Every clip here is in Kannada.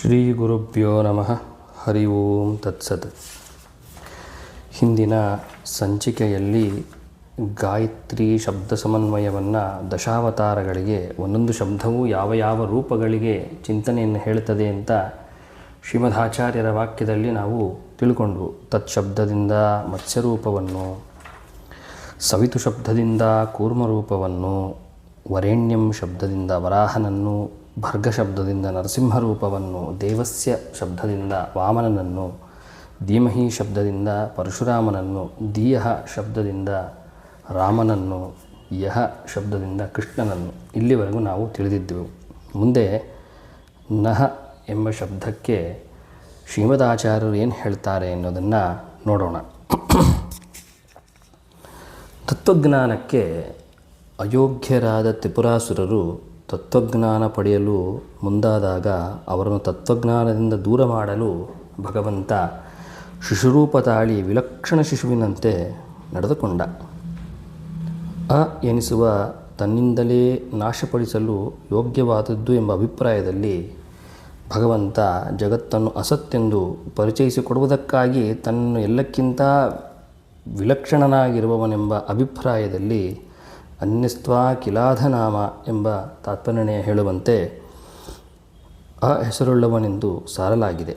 ಶ್ರೀ ಗುರುಭ್ಯೋ ನಮಃ. ಹರಿ ಓಂ ತತ್ಸತ್. ಹಿಂದಿನ ಸಂಚಿಕೆಯಲ್ಲಿ ಗಾಯತ್ರಿ ಶಬ್ದ ಸಮನ್ವಯವನ್ನು ದಶಾವತಾರಗಳಿಗೆ, ಒಂದೊಂದು ಶಬ್ದವು ಯಾವ ಯಾವ ರೂಪಗಳಿಗೆ ಚಿಂತನೆಯನ್ನು ಹೇಳುತ್ತದೆ ಅಂತ ಶ್ರೀಮದಾಚಾರ್ಯರ ವಾಕ್ಯದಲ್ಲಿ ನಾವು ತಿಳ್ಕೊಂಡ್ವು ತತ್ ಶಬ್ದದಿಂದ ಮತ್ಸ್ಯರೂಪವನ್ನು ಸವಿತು ಶಬ್ದದಿಂದ ಕೂರ್ಮರೂಪವನ್ನು, ವರೇಣ್ಯಂ ಶಬ್ದದಿಂದ ವರಾಹನನ್ನು ಭರ್ಗ ಶಬ್ದದಿಂದ ನರಸಿಂಹರೂಪವನ್ನು ದೇವಸ್ಯ ಶಬ್ದದಿಂದ ವಾಮನನನ್ನು, ಧೀಮಹಿ ಶಬ್ದದಿಂದ ಪರಶುರಾಮನನ್ನು ದೀಯಹ ಶಬ್ದದಿಂದ ರಾಮನನ್ನು, ಯಹ ಶಬ್ದದಿಂದ ಕೃಷ್ಣನನ್ನು ಇಲ್ಲಿವರೆಗೂ ನಾವು ತಿಳಿದಿದ್ದೆವು. ಮುಂದೆ ನಹ ಎಂಬ ಶಬ್ದಕ್ಕೆ ಶ್ರೀಮದಾಚಾರ್ಯರು ಏನು ಹೇಳ್ತಾರೆ ಅನ್ನೋದನ್ನು ನೋಡೋಣ. ತತ್ವಜ್ಞಾನಕ್ಕೆ ಅಯೋಗ್ಯರಾದ ತ್ರಿಪುರಾಸುರರು ತತ್ವಜ್ಞಾನ ಪಡೆಯಲು ಮುಂದಾದಾಗ ಅವರನ್ನು ತತ್ವಜ್ಞಾನದಿಂದ ದೂರ ಮಾಡಲು ಭಗವಂತ ಶಿಶುರೂಪ ತಾಳಿ ವಿಲಕ್ಷಣ ಶಿಶುವಿನಂತೆ ನಡೆದುಕೊಂಡ. ಅ ಎನಿಸುವ ತನ್ನಿಂದಲೇ ನಾಶಪಡಿಸಲು ಯೋಗ್ಯವಾದದ್ದು ಎಂಬ ಅಭಿಪ್ರಾಯದಲ್ಲಿ ಭಗವಂತ ಜಗತ್ತನ್ನು ಅಸತ್ತೆಂದು ಪರಿಚಯಿಸಿಕೊಡುವುದಕ್ಕಾಗಿ ತನ್ನನ್ನು ಎಲ್ಲಕ್ಕಿಂತ ವಿಲಕ್ಷಣನಾಗಿರುವವನೆಂಬ ಅಭಿಪ್ರಾಯದಲ್ಲಿ ಅನ್ಯಸ್ತ್ವಾ ಕಿಲಾಧನಾಮ ಎಂಬ ತಾತ್ಪರ್ಯ ಹೇಳುವಂತೆ ಆ ಹೆಸರುಳ್ಳವನೆಂದು ಸಾರಲಾಗಿದೆ.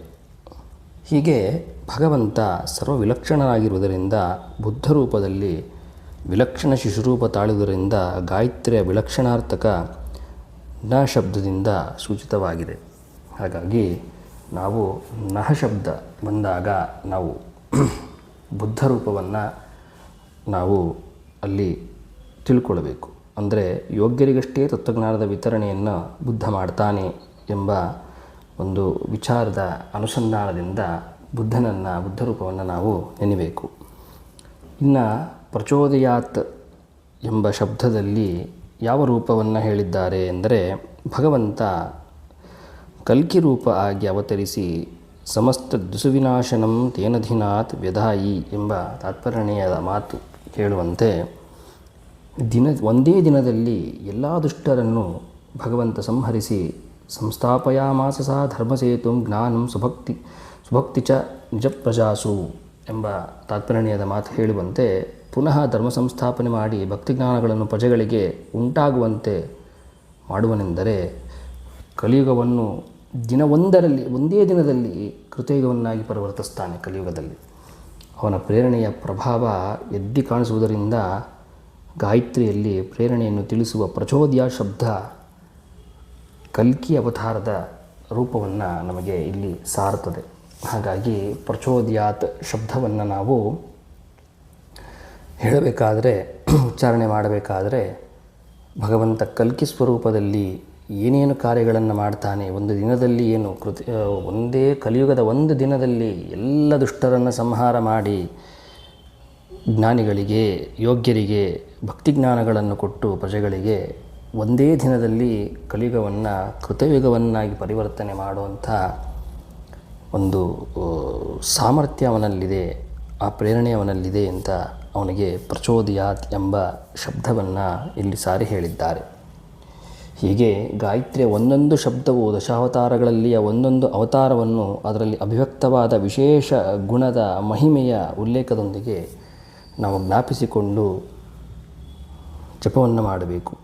ಹೀಗೆ ಭಗವಂತ ಸರ್ವ ವಿಲಕ್ಷಣನಾಗಿರುವುದರಿಂದ ಬುದ್ಧ ರೂಪದಲ್ಲಿ ವಿಲಕ್ಷಣ ಶಿಶುರೂಪ ತಾಳುವುದರಿಂದ ಗಾಯತ್ರಿಯ ವಿಲಕ್ಷಣಾರ್ಥಕ ನ ಶಬ್ದದಿಂದ ಸೂಚಿತವಾಗಿದೆ. ಹಾಗಾಗಿ ನಾವು ನಹ ಶಬ್ದ ಬಂದಾಗ ನಾವು ಬುದ್ಧ ರೂಪವನ್ನು ನಾವು ಅಲ್ಲಿ ತಿಳ್ಕೊಳ್ಬೇಕು. ಅಂದರೆ ಯೋಗ್ಯರಿಗಷ್ಟೇ ತತ್ವಜ್ಞಾನದ ವಿತರಣೆಯನ್ನು ಬುದ್ಧ ಮಾಡ್ತಾನೆ ಎಂಬ ಒಂದು ವಿಚಾರದ ಅನುಸಂಧಾನದಿಂದ ಬುದ್ಧನನ್ನು, ಬುದ್ಧ ರೂಪವನ್ನು ನಾವು ನೆನೆಯಬೇಕು ಇನ್ನು ಪ್ರಚೋದಯಾತ್ ಎಂಬ ಶಬ್ದದಲ್ಲಿ ಯಾವ ರೂಪವನ್ನು ಹೇಳಿದ್ದಾರೆ ಎಂದರೆ ಭಗವಂತ ಕಲ್ಕಿ ರೂಪ ಆಗಿ ಅವತರಿಸಿ ಸಮಸ್ತ ದುಸುವಿನಾಶನಂ ತೇನಧಿನಾತ್ ವ್ಯಧಾಯಿ ಎಂಬ ತಾತ್ಪರ್ಯಣೆಯ ಮಾತು ಹೇಳುವಂತೆ ದಿನ, ಒಂದೇ ದಿನದಲ್ಲಿ ಎಲ್ಲ ದುಷ್ಟರನ್ನು ಭಗವಂತ ಸಂಹರಿಸಿ ಸಂಸ್ಥಾಪಯಾಮಾಸ ಸಹ ಧರ್ಮಸೇತು ಜ್ಞಾನಂ ಸುಭಕ್ತಿ ಸುಭಕ್ತಿ ಚ ನಿಜ ಪ್ರಜಾಸು ಎಂಬ ತಾತ್ಪರ್ಯದ ಮಾತು ಹೇಳುವಂತೆ ಪುನಃ ಧರ್ಮ ಸಂಸ್ಥಾಪನೆ ಮಾಡಿ ಭಕ್ತಿಜ್ಞಾನಗಳನ್ನು ಪ್ರಜೆಗಳಿಗೆ ಉಂಟಾಗುವಂತೆ ಮಾಡುವನೆಂದರೆ ಕಲಿಯುಗವನ್ನು ದಿನ ಒಂದರಲ್ಲಿ ಒಂದೇ ದಿನದಲ್ಲಿ ಕೃತಯುಗವನ್ನಾಗಿ ಪರಿವರ್ತಿಸ್ತಾನೆ ಕಲಿಯುಗದಲ್ಲಿ. ಅವನ ಪ್ರೇರಣೆಯ ಪ್ರಭಾವ ಎದ್ದಿ ಕಾಣಿಸುವುದರಿಂದ ಗಾಯತ್ರಿಯಲ್ಲಿ ಪ್ರೇರಣೆಯನ್ನು ತಿಳಿಸುವ ಪ್ರಚೋದ್ಯ ಶಬ್ದ ಕಲ್ಕಿ ಅವತಾರದ ರೂಪವನ್ನು ನಮಗೆ ಇಲ್ಲಿ ಸಾರುತ್ತದೆ. ಹಾಗಾಗಿ ಪ್ರಚೋದ್ಯಾತ್ ಶಬ್ದವನ್ನು ನಾವು ಹೇಳಬೇಕಾದರೆ, ಉಚ್ಚಾರಣೆ ಮಾಡಬೇಕಾದರೆ, ಭಗವಂತ ಕಲ್ಕಿ ಸ್ವರೂಪದಲ್ಲಿ ಏನೇನು ಕಾರ್ಯಗಳನ್ನು ಮಾಡ್ತಾನೆ, ಒಂದು ದಿನದಲ್ಲಿ ಏನು ಕೃತಿ ಒಂದೇ ಕಲಿಯುಗದ ಒಂದು ದಿನದಲ್ಲಿ ಎಲ್ಲ ದುಷ್ಟರನ್ನು ಸಂಹಾರ ಮಾಡಿ, ಜ್ಞಾನಿಗಳಿಗೆ, ಯೋಗ್ಯರಿಗೆ ಭಕ್ತಿಜ್ಞಾನಗಳನ್ನು ಕೊಟ್ಟು ಪ್ರಜೆಗಳಿಗೆ ಒಂದೇ ದಿನದಲ್ಲಿ ಕಲಿಯುಗವನ್ನು, ಕೃತಯುಗವನ್ನಾಗಿ ಪರಿವರ್ತನೆ ಮಾಡುವಂಥ ಒಂದು ಸಾಮರ್ಥ್ಯ ಅವನಲ್ಲಿದೆ, ಆ ಪ್ರೇರಣೆ ಅವನಲ್ಲಿದೆ ಅಂತ ಅವನಿಗೆ ಪ್ರಚೋದಯಾತ್ ಎಂಬ ಶಬ್ದವನ್ನು ಇಲ್ಲಿ ಸಾರಿ ಹೇಳಿದ್ದಾರೆ. ಹೀಗೆ ಗಾಯತ್ರಿಯ ಒಂದೊಂದು ಶಬ್ದವು ದಶಾವತಾರಗಳಲ್ಲಿಯ ಒಂದೊಂದು ಅವತಾರವನ್ನು ಅದರಲ್ಲಿ ಅಭಿವ್ಯಕ್ತವಾದ ವಿಶೇಷ ಗುಣದ ಮಹಿಮೆಯ ಉಲ್ಲೇಖದೊಂದಿಗೆ ನಾವು ಜ್ಞಾಪಿಸಿಕೊಂಡು ಜಪವನ್ನು ಮಾಡಬೇಕು.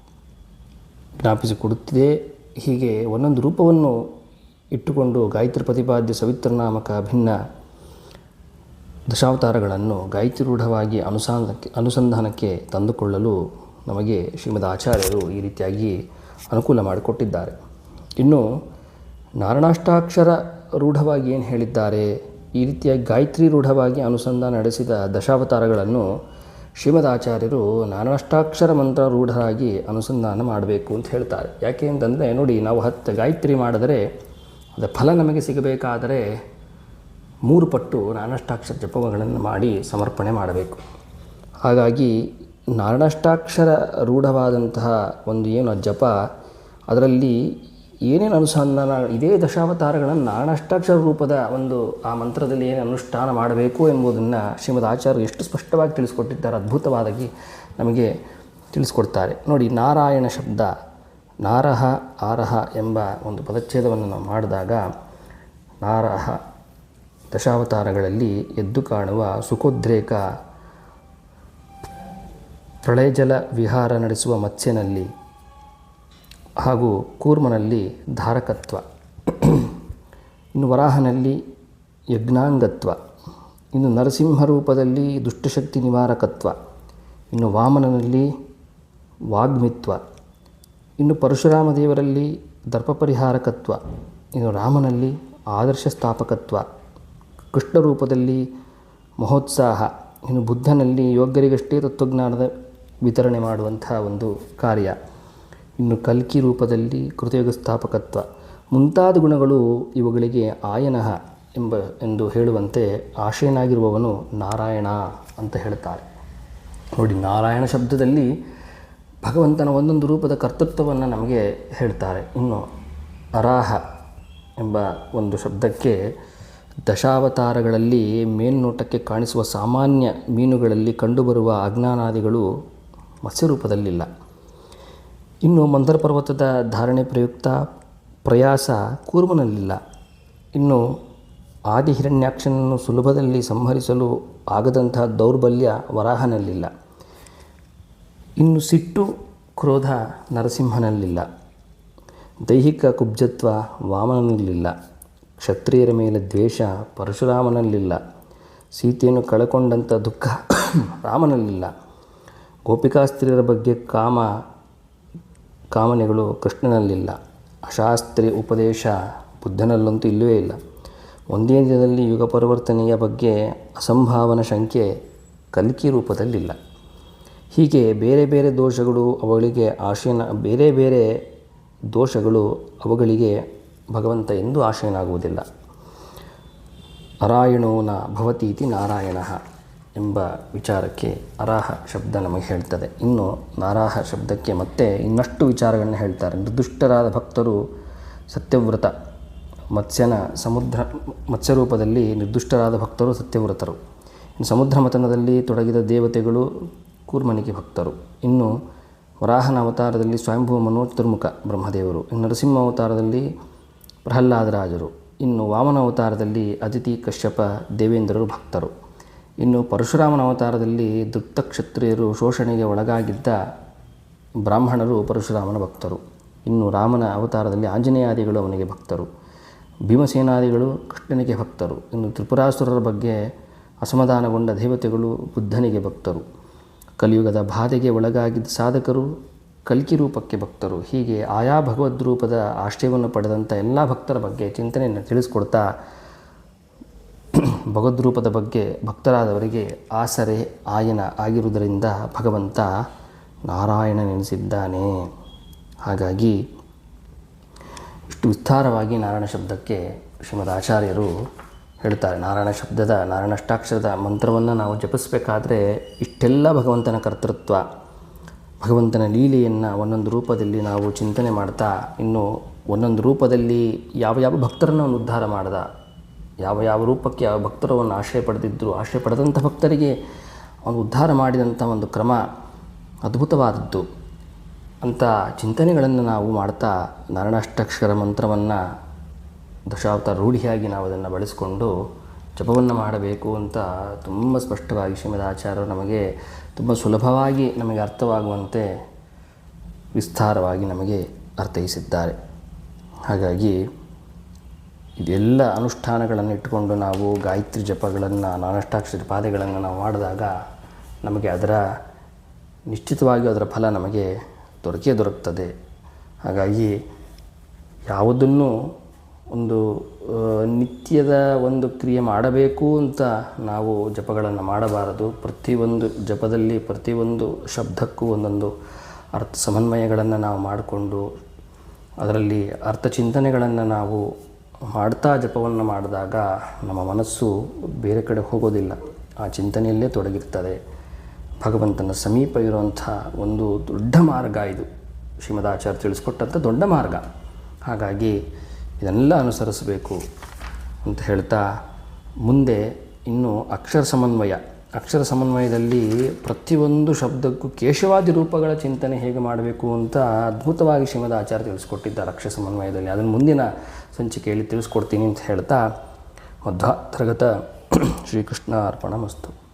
ಜ್ಞಾಪಿಸಿಕೊಡುತ್ತಿದೆ ಹೀಗೆ ಒಂದೊಂದು ರೂಪವನ್ನು ಇಟ್ಟುಕೊಂಡು ಗಾಯತ್ರಿ ಪ್ರತಿಪಾದ್ಯ ಸವಿತ್ರನಾಮಕ ಭಿನ್ನ ದಶಾವತಾರಗಳನ್ನು ಗಾಯತ್ರಿರೂಢವಾಗಿ ಅನುಸಂಧಾನಕ್ಕೆ ಅನುಸಂಧಾನಕ್ಕೆ ತಂದುಕೊಳ್ಳಲು ನಮಗೆ ಶ್ರೀಮದ್ ಆಚಾರ್ಯರು ಈ ರೀತಿಯಾಗಿ ಅನುಕೂಲ ಮಾಡಿಕೊಟ್ಟಿದ್ದಾರೆ. ಇನ್ನು ನಾರಾಯಣಾಷ್ಟಾಕ್ಷರ ರೂಢವಾಗಿ ಏನು ಹೇಳಿದ್ದಾರೆ? ಈ ರೀತಿಯಾಗಿ ಗಾಯತ್ರಿ ರೂಢವಾಗಿ ಅನುಸಂಧಾನ ನಡೆಸಿದ ದಶಾವತಾರಗಳನ್ನು ಶ್ರೀಮದ್ ಆಚಾರ್ಯರು ನಾರಾಯಣಾಷ್ಟಾಕ್ಷರ ಮಂತ್ರ ರೂಢರಾಗಿ ಅನುಸಂಧಾನ ಮಾಡಬೇಕು ಅಂತ ಹೇಳ್ತಾರೆ. ಯಾಕೆ ಅಂತಂದರೆ, ನೋಡಿ, ನಾವು ಹತ್ತು ಗಾಯತ್ರಿ ಮಾಡಿದರೆ ಅದರ ಫಲ ನಮಗೆ ಸಿಗಬೇಕಾದರೆ ಮೂರು ಪಟ್ಟು ನಾರಾಯಣಾಷ್ಟಾಕ್ಷರ ಜಪಗಳನ್ನು ಮಾಡಿ ಸಮರ್ಪಣೆ ಮಾಡಬೇಕು. ಹಾಗಾಗಿ ನಾರಾಯಣಾಷ್ಟಾಕ್ಷರ ರೂಢವಾದಂತಹ ಒಂದು ಏನು ಜಪ, ಅದರಲ್ಲಿ ಏನೇನು ಅನುಸಂಧಾನ, ಇದೇ ದಶಾವತಾರಗಳನ್ನು ಅಷ್ಟಾಕ್ಷರ ರೂಪದ ಒಂದು ಆ ಮಂತ್ರದಲ್ಲಿ ಏನು ಅನುಷ್ಠಾನ ಮಾಡಬೇಕು ಎಂಬುದನ್ನು ಶ್ರೀಮದ್ ಆಚಾರ್ಯರು ಎಷ್ಟು ಸ್ಪಷ್ಟವಾಗಿ ತಿಳಿಸ್ಕೊಟ್ಟಿದ್ದಾರೆ ಅದ್ಭುತವಾಗಿ ನಮಗೆ ತಿಳಿಸ್ಕೊಡ್ತಾರೆ. ನೋಡಿ, ನಾರಾಯಣ ಶಬ್ದ, ನಾರಹ, ಆರಹ ಎಂಬ ಒಂದು ಪದಚ್ಛೇದವನ್ನು ನಾವು ಮಾಡಿದಾಗ ನಾರಹ ದಶಾವತಾರಗಳಲ್ಲಿ ಎದ್ದು ಕಾಣುವ ಸುಖೋದ್ರೇಕ, ಪ್ರಳಯಜಲ ವಿಹಾರ ನಡೆಸುವ ಮತ್ಸ್ಯನಲ್ಲಿ ಹಾಗೂ ಕೂರ್ಮನಲ್ಲಿ ಧಾರಕತ್ವ. ಇನ್ನು ವರಾಹನಲ್ಲಿ ಯಜ್ಞಾಂಗತ್ವ. ಇನ್ನು ನರಸಿಂಹ ರೂಪದಲ್ಲಿ ದುಷ್ಟಶಕ್ತಿ ನಿವಾರಕತ್ವ. ಇನ್ನು ವಾಮನನಲ್ಲಿ ವಾಗ್ಮಿತ್ವ. ಇನ್ನು ಪರಶುರಾಮ ದೇವರಲ್ಲಿ ದರ್ಪ ಪರಿಹಾರಕತ್ವ ಇನ್ನು ರಾಮನಲ್ಲಿ ಆದರ್ಶ ಸ್ಥಾಪಕತ್ವ ಕೃಷ್ಣ ರೂಪದಲ್ಲಿ ಮಹೋತ್ಸಾಹ. ಇನ್ನು ಬುದ್ಧನಲ್ಲಿ ಯೋಗ್ಯರಿಗಷ್ಟೇ ತತ್ವಜ್ಞಾನದ ವಿತರಣೆ ಮಾಡುವಂತಹ ಒಂದು ಕಾರ್ಯ. ಇನ್ನು ಕಲ್ಕಿ ರೂಪದಲ್ಲಿ ಕೃತಯುಗ ಸ್ಥಾಪಕತ್ವ. ಮುಂತಾದ ಗುಣಗಳು ಇವುಗಳಿಗೆ ಆಯನಃ ಎಂಬ ಎಂದು ಹೇಳುವಂತೆ ಆಶಯನಾಗಿರುವವನು ನಾರಾಯಣ ಅಂತ ಹೇಳ್ತಾರೆ. ನೋಡಿ, ನಾರಾಯಣ ಶಬ್ದದಲ್ಲಿ ಭಗವಂತನ ಒಂದೊಂದು ರೂಪದ ಕರ್ತೃತ್ವವನ್ನು ನಮಗೆ ಹೇಳ್ತಾರೆ. ಇನ್ನು ಅರಾಹ ಎಂಬ ಒಂದು ಶಬ್ದಕ್ಕೆ ದಶಾವತಾರಗಳಲ್ಲಿ ಮೇಲ್ನೋಟಕ್ಕೆ ಕಾಣಿಸುವ ಸಾಮಾನ್ಯ ಮೀನುಗಳಲ್ಲಿ ಕಂಡುಬರುವ ಅಜ್ಞಾನಾದಿಗಳು ಮತ್ಸ್ಯರೂಪದಲ್ಲಿಲ್ಲ. ಇನ್ನು ಮಂದರ ಪರ್ವತದ ಧಾರಣೆ ಪ್ರಯುಕ್ತ ಪ್ರಯಾಸ ಕೂರ್ಮನಲ್ಲಿಲ್ಲ ಇನ್ನು ಆದಿ ಹಿರಣ್ಯಾಕ್ಷನನ್ನು ಸುಲಭದಲ್ಲಿ ಸಂಹರಿಸಲು ಆಗದಂತಹ ದೌರ್ಬಲ್ಯ ವರಾಹನಲ್ಲಿಲ್ಲ. ಇನ್ನು ಸಿಟ್ಟು ಕ್ರೋಧ ನರಸಿಂಹನಲ್ಲಿಲ್ಲ. ದೈಹಿಕ ಕುಬ್ಜತ್ವ ವಾಮನನಲ್ಲಿಲ್ಲ ಕ್ಷತ್ರಿಯರ ಮೇಲೆ ದ್ವೇಷ ಪರಶುರಾಮನಲ್ಲಿಲ್ಲ. ಸೀತೆಯನ್ನು ಕಳಕೊಂಡಂಥ ದುಃಖ ರಾಮನಲ್ಲಿಲ್ಲ. ಗೋಪಿಕಾಸ್ತ್ರೀಯರ ಬಗ್ಗೆ ಕಾಮ ಕಾಮನೆಗಳು ಕೃಷ್ಣನಲ್ಲಿಲ್ಲ. ಅಶಾಸ್ತ್ರೀಯ ಉಪದೇಶ ಬುದ್ಧನಲ್ಲಂತೂ ಇಲ್ಲವೇ ಇಲ್ಲ. ಒಂದೇ ದಿನದಲ್ಲಿ ಯುಗ ಪರಿವರ್ತನೆಯ ಬಗ್ಗೆ ಅಸಂಭಾವನ ಶಂಕೆ ಕಲ್ಕಿ ರೂಪದಲ್ಲಿಲ್ಲ. ಹೀಗೆ ಬೇರೆ ಬೇರೆ ದೋಷಗಳು ಅವುಗಳಿಗೆ ಆಶಯನ ಬೇರೆ ಬೇರೆ ದೋಷಗಳು ಅವುಗಳಿಗೆ ಭಗವಂತ ಎಂದು ಆಶಯನಾಗುವುದಿಲ್ಲ ನಾರಾಯಣೋ ನ ಭವತೀತಿ ನಾರಾಯಣ. ಎಂಬ ವಿಚಾರಕ್ಕೆ ಅರಾಹ ಶಬ್ದ ನಮಗೆ ಹೇಳ್ತದೆ. ಇನ್ನು ನಾರಾಹ ಶಬ್ದಕ್ಕೆ ಮತ್ತೆ ಇನ್ನಷ್ಟು ವಿಚಾರಗಳನ್ನ ಹೇಳ್ತಾರೆ. ನಿರ್ದುಷ್ಟರಾದ ಭಕ್ತರು ಸತ್ಯವ್ರತ, ಮತ್ಸ್ಯನ ಸಮುದ್ರ, ಮತ್ಸ್ಯರೂಪದಲ್ಲಿ ನಿರ್ದುಷ್ಟರಾದ ಭಕ್ತರು ಸತ್ಯವ್ರತರು. ಇನ್ನು ಸಮುದ್ರ ಮಥನದಲ್ಲಿ ತೊಡಗಿದ ದೇವತೆಗಳು ಕೂರ್ಮನಿಗೆ ಭಕ್ತರು. ಇನ್ನು ವರಾಹನ ಅವತಾರದಲ್ಲಿ ಸ್ವಯಂಭೂ ಮನೋಜ್ ಬ್ರಹ್ಮದೇವರು. ಇನ್ನು ನರಸಿಂಹ ಅವತಾರದಲ್ಲಿ ಪ್ರಹ್ಲಾದರಾಜರು. ಇನ್ನು ವಾಮನ ಅವತಾರದಲ್ಲಿ ಅದಿತಿ, ಕಶ್ಯಪ, ದೇವೇಂದ್ರರು ಭಕ್ತರು. ಇನ್ನು ಪರಶುರಾಮನ ಅವತಾರದಲ್ಲಿ ದೃಪ್ತ ಕ್ಷತ್ರಿಯರು ಶೋಷಣೆಗೆ ಒಳಗಾಗಿದ್ದ ಬ್ರಾಹ್ಮಣರು ಪರಶುರಾಮನ ಭಕ್ತರು. ಇನ್ನು ರಾಮನ ಅವತಾರದಲ್ಲಿ ಆಂಜನೇಯಾದಿಗಳು ಅವನಿಗೆ ಭಕ್ತರು. ಭೀಮಸೇನಾದಿಗಳು ಕೃಷ್ಣನಿಗೆ ಭಕ್ತರು. ಇನ್ನು ತ್ರಿಪುರಾಸುರರ ಬಗ್ಗೆ ಅಸಮಾಧಾನಗೊಂಡ ದೇವತೆಗಳು ಬುದ್ಧನಿಗೆ ಭಕ್ತರು. ಕಲಿಯುಗದ ಬಾಧೆಗೆ ಒಳಗಾಗಿದ್ದ ಸಾಧಕರು ಕಲ್ಕಿ ರೂಪಕ್ಕೆ ಭಕ್ತರು. ಹೀಗೆ ಆಯಾ ಭಗವದ್ ರೂಪದ ಆಶ್ರಯವನ್ನು ಪಡೆದಂಥ ಎಲ್ಲ ಭಕ್ತರ ಬಗ್ಗೆ ಚಿಂತನೆಯನ್ನು ತಿಳಿಸ್ಕೊಡ್ತಾ ಭಗವದ್ ರೂಪದ ಬಗ್ಗೆ ಭಕ್ತರಾದವರಿಗೆ ಆಸರೆ ಆಯನ ಆಗಿರುವುದರಿಂದ ಭಗವಂತ ನಾರಾಯಣನೆನಿಸಿದ್ದಾನೆ ಹಾಗಾಗಿ ಇಷ್ಟು ವಿಸ್ತಾರವಾಗಿ ನಾರಾಯಣ ಶಬ್ದಕ್ಕೆ ಶ್ರೀಮದ್ ಆಚಾರ್ಯರು ಹೇಳ್ತಾರೆ. ನಾರಾಯಣ ಶಬ್ದದ ನಾರಾಯಣಷ್ಟಾಕ್ಷರದ ಮಂತ್ರವನ್ನು ನಾವು ಜಪಿಸಬೇಕಾದ್ರೆ ಇಷ್ಟೆಲ್ಲ ಭಗವಂತನ ಕರ್ತೃತ್ವ, ಭಗವಂತನ ಲೀಲೆಯನ್ನು ಒಂದೊಂದು ರೂಪದಲ್ಲಿ ನಾವು ಚಿಂತನೆ ಮಾಡ್ತಾ, ಇನ್ನು ಒಂದೊಂದು ರೂಪದಲ್ಲಿ ಯಾವ ಯಾವ ಭಕ್ತರನ್ನು ಅವನು ಉದ್ಧಾರ ಮಾಡ್ದ ಯಾವ ಯಾವ ರೂಪಕ್ಕೆ ಯಾವ ಭಕ್ತರವನ್ನು ಆಶ್ರಯ ಪಡೆದಿದ್ದರು ಆಶ್ರಯ ಪಡೆದಂಥ ಭಕ್ತರಿಗೆ ಅವನು ಉದ್ಧಾರ ಮಾಡಿದಂಥ ಒಂದು ಕ್ರಮ ಅದ್ಭುತವಾದದ್ದು. ಅಂಥ ಚಿಂತನೆಗಳನ್ನು ನಾವು ಮಾಡ್ತಾ ನಾರಾಯಣಾಷ್ಟಾಕ್ಷರ ಮಂತ್ರವನ್ನು ದಶಾವತಾರ ರೂಢಿಯಾಗಿ ನಾವು ಅದನ್ನು ಬಳಸಿಕೊಂಡು ಜಪವನ್ನು ಮಾಡಬೇಕು ಅಂತ ತುಂಬ ಸ್ಪಷ್ಟವಾಗಿ ಶ್ರೀಮದ್ ಆಚಾರ್ಯರು ನಮಗೆ ತುಂಬ ಸುಲಭವಾಗಿ ನಮಗೆ ಅರ್ಥವಾಗುವಂತೆ ವಿಸ್ತಾರವಾಗಿ ನಮಗೆ ಅರ್ಥೈಸಿದ್ದಾರೆ. ಹಾಗಾಗಿ ಇದೆಲ್ಲ ಅನುಷ್ಠಾನಗಳನ್ನು ಇಟ್ಟುಕೊಂಡು ನಾವು ಗಾಯತ್ರಿ ಜಪಗಳನ್ನು, ನಾನಷ್ಟಾಕ್ಷರ ಪಾದಗಳನ್ನು ನಾವು ಮಾಡಿದಾಗ ನಮಗೆ ಅದರ ನಿಶ್ಚಿತವಾಗಿ ಅದರ ಫಲ ನಮಗೆ ದೊರಕೇ ದೊರಕ್ತದೆ. ಹಾಗಾಗಿ ಯಾವುದನ್ನು ಒಂದು ನಿತ್ಯದ ಒಂದು ಕ್ರಿಯೆ ಮಾಡಬೇಕು ಅಂತ ನಾವು ಜಪಗಳನ್ನು ಮಾಡಬಾರದು. ಪ್ರತಿಯೊಂದು ಜಪದಲ್ಲಿ ಪ್ರತಿಯೊಂದು ಶಬ್ದಕ್ಕೂ ಒಂದೊಂದು ಅರ್ಥ ಸಮನ್ವಯಗಳನ್ನು ನಾವು ಮಾಡಿಕೊಂಡು ಅದರಲ್ಲಿ ಅರ್ಥ ಚಿಂತನೆಗಳನ್ನು ನಾವು ಮಾಡ್ತಾ ಜಪವನ್ನು ಮಾಡಿದಾಗ ನಮ್ಮ ಮನಸ್ಸು ಬೇರೆ ಕಡೆ ಹೋಗೋದಿಲ್ಲ. ಆ ಚಿಂತನೆಯಲ್ಲೇ ತೊಡಗಿರ್ತದೆ. ಭಗವಂತನ ಸಮೀಪ ಇರುವಂಥ ಒಂದು ದೊಡ್ಡ ಮಾರ್ಗ ಇದು. ಶ್ರೀಮದಾಚಾರ್ಯ ತಿಳಿಸ್ಕೊಟ್ಟಂಥ ದೊಡ್ಡ ಮಾರ್ಗ. ಹಾಗಾಗಿ ಇದನ್ನೆಲ್ಲ ಅನುಸರಿಸಬೇಕು ಅಂತ ಹೇಳ್ತಾ ಮುಂದೆ ಇನ್ನು ಅಕ್ಷರ ಸಮನ್ವಯ. ಅಕ್ಷರ ಸಮನ್ವಯದಲ್ಲಿ ಪ್ರತಿಯೊಂದು ಶಬ್ದಕ್ಕೂ ಕೇಶವಾದಿ ರೂಪಗಳ ಚಿಂತನೆ ಹೇಗೆ ಮಾಡಬೇಕು ಅಂತ ಅದ್ಭುತವಾಗಿ ಶ್ರೀಮದ್ ಆಚಾರ್ಯ ತಿಳಿಸ್ಕೊಟ್ಟಿದ್ದಾರೆ ಅಕ್ಷರ ಸಮನ್ವಯದಲ್ಲಿ. ಅದನ್ನು ಮುಂದಿನ ಸಂಚಿಕೆಯಲ್ಲಿ ತಿಳಿಸ್ಕೊಡ್ತೀನಿ ಅಂತ ಹೇಳ್ತಾ ಮಧ್ವಾಂತರ್ಗತ ಶ್ರೀಕೃಷ್ಣ ಅರ್ಪಣ ಮಸ್ತು.